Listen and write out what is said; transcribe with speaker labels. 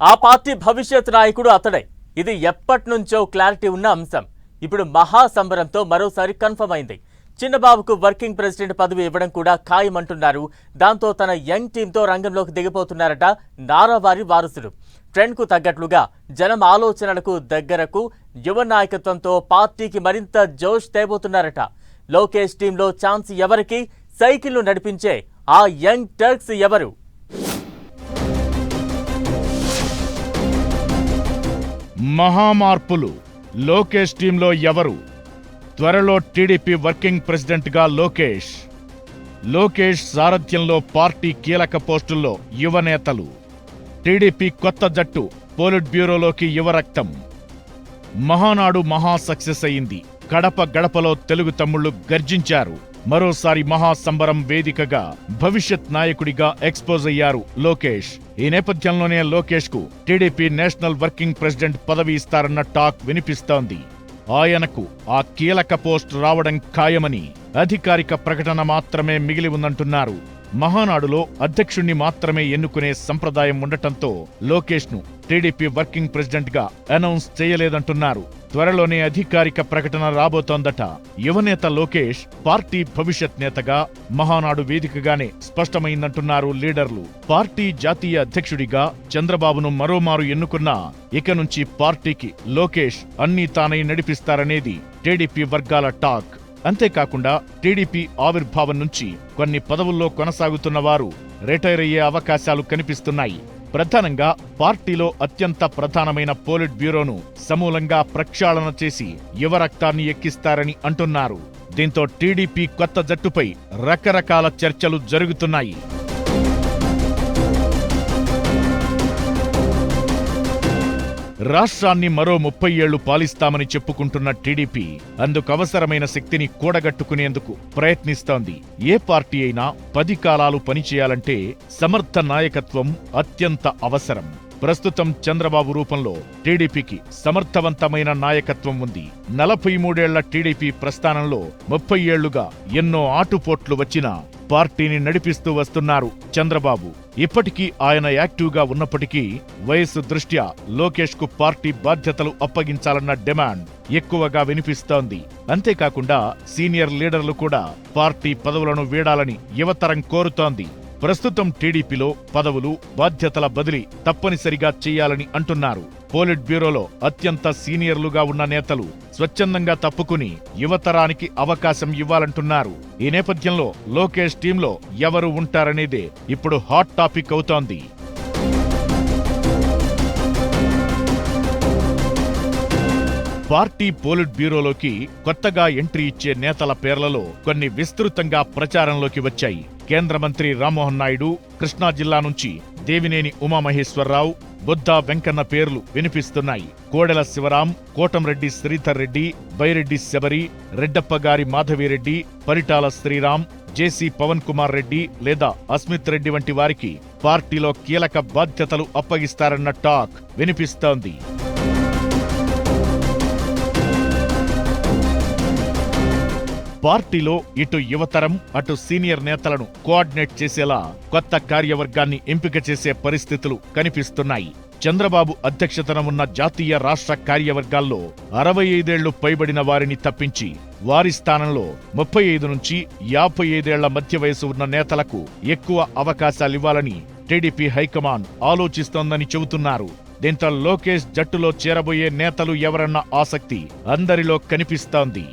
Speaker 1: ఆ పార్టీ భవిష్యత్ నాయకుడు అతడే. ఇది ఎప్పటి నుంచో క్లారిటీ ఉన్న అంశం. ఇప్పుడు మహా సంబరంతో మరోసారి కన్ఫర్మ్ అయింది. చిన్నబాబుకు వర్కింగ్ ప్రెసిడెంట్ పదవి ఇవ్వడం కూడా ఖాయమంటున్నారు. దాంతో తన యంగ్ టీంతో రంగంలోకి దిగిపోతున్నారట నారావారి వారసుడు. ట్రెండ్కు తగ్గట్లుగా జనం ఆలోచనలకు దగ్గరకు యువ నాయకత్వంతో పార్టీకి మరింత జోష్ తేబోతున్నారట. లోకేష్ టీంలో ఛాన్స్ ఎవరికి? సైకిల్ను నడిపించే ఆ యంగ్ టర్క్స్ ఎవరు?
Speaker 2: మహామార్పులు లోకేష్ టీంలో ఎవరు? త్వరలో టీడీపీ వర్కింగ్ ప్రెసిడెంట్గా లోకేష్. లోకేష్ సారథ్యంలో పార్టీ కీలక పోస్టుల్లో యువ నేతలు టీడీపీ కొత్త జట్టు పోలిట్ బ్యూరోలోకి యువ రక్తం. మహానాడు మహా సక్సెస్ అయింది. గడప గడపలో తెలుగు తమ్ముళ్ళు గర్జించారు. మరోసారి మహా సంబరం వేదికగా భవిష్యత్ నాయకుడిగా ఎక్స్పోజ్ అయ్యారు లోకేష్. ఈ నేపథ్యంలోనే లోకేష్కు టీడీపీ నేషనల్ వర్కింగ్ ప్రెసిడెంట్ పదవి ఇస్తారన్న టాక్ వినిపిస్తోంది. ఆయనకు ఆ కీలక పోస్ట్ రావడం ఖాయమని అధికారిక ప్రకటన మాత్రమే మిగిలి ఉందంటున్నారు. మహానాడులో అధ్యక్షుణ్ణి మాత్రమే ఎన్నుకునే సంప్రదాయం ఉండటంతో లోకేష్ను టీడీపీ వర్కింగ్ ప్రెసిడెంట్గా అనౌన్స్ చేయలేదంటున్నారు. త్వరలోనే అధికారిక ప్రకటన రాబోతోందట. యువనేత లోకేష్ పార్టీ భవిష్యత్ నేతగా మహానాడు వేదికగానే స్పష్టమైందంటున్నారు లీడర్లు. పార్టీ జాతీయ అధ్యక్షుడిగా చంద్రబాబును మరోమారు ఎన్నుకున్నా ఇక నుంచి పార్టీకి లోకేష్ అన్నీ తానై నడిపిస్తారనేది టీడీపీ వర్గాల టాక్. అంతేకాకుండా టీడీపీ ఆవిర్భావం నుంచి కొన్ని పదవుల్లో కొనసాగుతున్న వారు రిటైర్ అయ్యే అవకాశాలు కనిపిస్తున్నాయి. ప్రధానంగా పార్టీలో అత్యంత ప్రధానమైన పోలిట్ బ్యూరోను సమూలంగా ప్రక్షాళన చేసి యువ రక్తాన్ని ఎక్కిస్తారని అంటున్నారు. దీంతో టీడీపీ కొత్త జట్టుపై రకరకాల చర్చలు జరుగుతున్నాయి. రాష్ట్రాన్ని మరో ముప్పై ఏళ్ళు పాలిస్తామని చెప్పుకుంటున్న టీడీపీ అందుకు అవసరమైన శక్తిని కూడగట్టుకునేందుకు ప్రయత్నిస్తోంది. ఏ పార్టీ అయినా పది కాలాలు పనిచేయాలంటే సమర్థ నాయకత్వం అత్యంత అవసరం. ప్రస్తుతం చంద్రబాబు రూపంలో టీడీపీకి సమర్థవంతమైన నాయకత్వం ఉంది. నలభై మూడేళ్ళ టీడీపీ ప్రస్థానంలో ముప్పై ఏళ్ళుగా ఎన్నో ఆటుపోట్లు వచ్చినా పార్టీని నడిపిస్తూ వస్తున్నారు చంద్రబాబు. ఇప్పటికీ ఆయన యాక్టివ్గా ఉన్నప్పటికీ వయస్సు దృష్ట్యా లోకేష్కు పార్టీ బాధ్యతలు అప్పగించాలన్న డిమాండ్ ఎక్కువగా వినిపిస్తోంది. అంతేకాకుండా సీనియర్ లీడర్లు కూడా పార్టీ పదవులను వీడాలని యువతరం కోరుతోంది. ప్రస్తుతం టీడీపీలో పదవులు బాధ్యతల బదిలీ తప్పనిసరిగా చేయాలని అంటున్నారు. పోలిట్ బ్యూరోలో అత్యంత సీనియర్లుగా ఉన్న నేతలు స్వచ్ఛందంగా తప్పుకుని యువతరానికి అవకాశం ఇవ్వాలంటున్నారు. ఈ నేపథ్యంలో లోకేష్ టీంలో ఎవరు ఉంటారనేదే ఇప్పుడు హాట్ టాపిక్ అవుతోంది. పార్టీ పోలిట్ బ్యూరోలోకి కొత్తగా ఎంట్రీ ఇచ్చే నేతల పేర్లలో కొన్ని విస్తృతంగా ప్రచారంలోకి వచ్చాయి. కేంద్ర మంత్రి రామ్మోహన్ నాయుడు కృష్ణా జిల్లా నుంచి దేవినేని ఉమామహేశ్వరరావు బొద్దా వెంకన్న పేర్లు వినిపిస్తున్నాయి. కోడెల శివరాం కోటంరెడ్డి శ్రీధర్ రెడ్డి బైరెడ్డి శబరి రెడ్డప్పగారి మాధవిరెడ్డి పరిటాల శ్రీరామ్ జేసీ పవన్ కుమార్ రెడ్డి లేదా అస్మిత్ రెడ్డి వంటి వారికి పార్టీలో కీలక బాధ్యతలు అప్పగిస్తారన్న టాక్ వినిపిస్తోంది. పార్టీలో ఇటు యువతరం అటు సీనియర్ నేతలను కోఆర్డినేట్ చేసేలా కొత్త కార్యవర్గాన్ని ఎంపిక చేసే పరిస్థితులు కనిపిస్తున్నాయి. చంద్రబాబు అధ్యక్షతన ఉన్న జాతీయ రాష్ట్ర కార్యవర్గాల్లో అరవై ఐదేళ్ళు పైబడిన వారిని తప్పించి వారి స్థానంలో ముప్పై ఐదు నుంచి యాభై ఐదేళ్ళ మధ్య వయసు ఉన్న నేతలకు ఎక్కువ అవకాశాలివ్వాలని టీడీపీ హైకమాండ్ ఆలోచిస్తోందని చెబుతున్నారు. దీంతో లోకేష్ జట్టులో చేరబోయే నేతలు ఎవరన్న ఆసక్తి అందరిలో కనిపిస్తోంది.